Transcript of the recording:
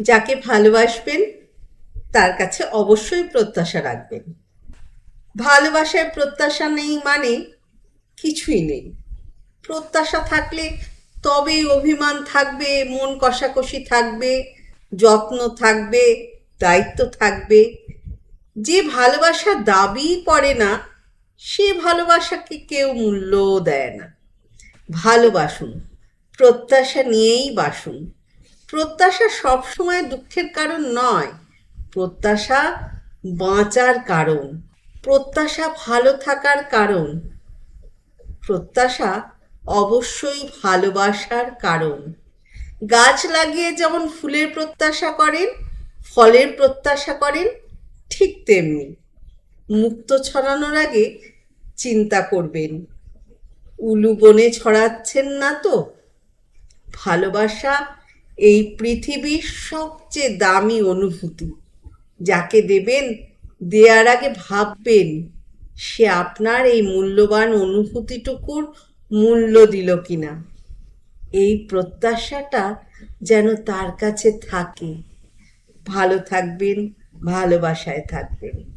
যাকে ভালোবাসবেন, তার কাছে অবশ্যই প্রত্যাশা রাখবেন। ভালোবাসায় প্রত্যাশা নেই মানে কিছুই নেই। প্রত্যাশা থাকলে তবেই অভিমান থাকবে, মন কষাকষি থাকবে, যত্ন থাকবে, দায়িত্ব থাকবে। যে ভালোবাসা দাবি করে না, সে ভালোবাসাকে কেউ মূল্যও দেয় না। ভালোবাসুন, প্রত্যাশা নিয়েই বাসুন। প্রত্যাশা সবসময় দুঃখের কারণ নয়, প্রত্যাশা বাঁচার কারণ, প্রত্যাশা ভালো থাকার কারণ, প্রত্যাশা অবশ্যই ভালোবাসার কারণ। গাছ লাগিয়ে যেমন ফুলের প্রত্যাশা করেন, ফলের প্রত্যাশা করেন, ঠিক তেমনি মুক্ত ছড়ানোর আগে চিন্তা করবেন, উলু বনে ছড়াচ্ছেন না তো? ভালোবাসা এই পৃথিবীর সবচেয়ে দামি অনুভূতি। যাকে দেবেন দেওয়ার আগে ভাববেন, সে আপনার এই মূল্যবান অনুভূতিটুকুর মূল্য দিল কিনা। এই প্রত্যাশাটা যেন তার কাছে থাকে। ভালো থাকবেন, ভালোবাসায় থাকবেন।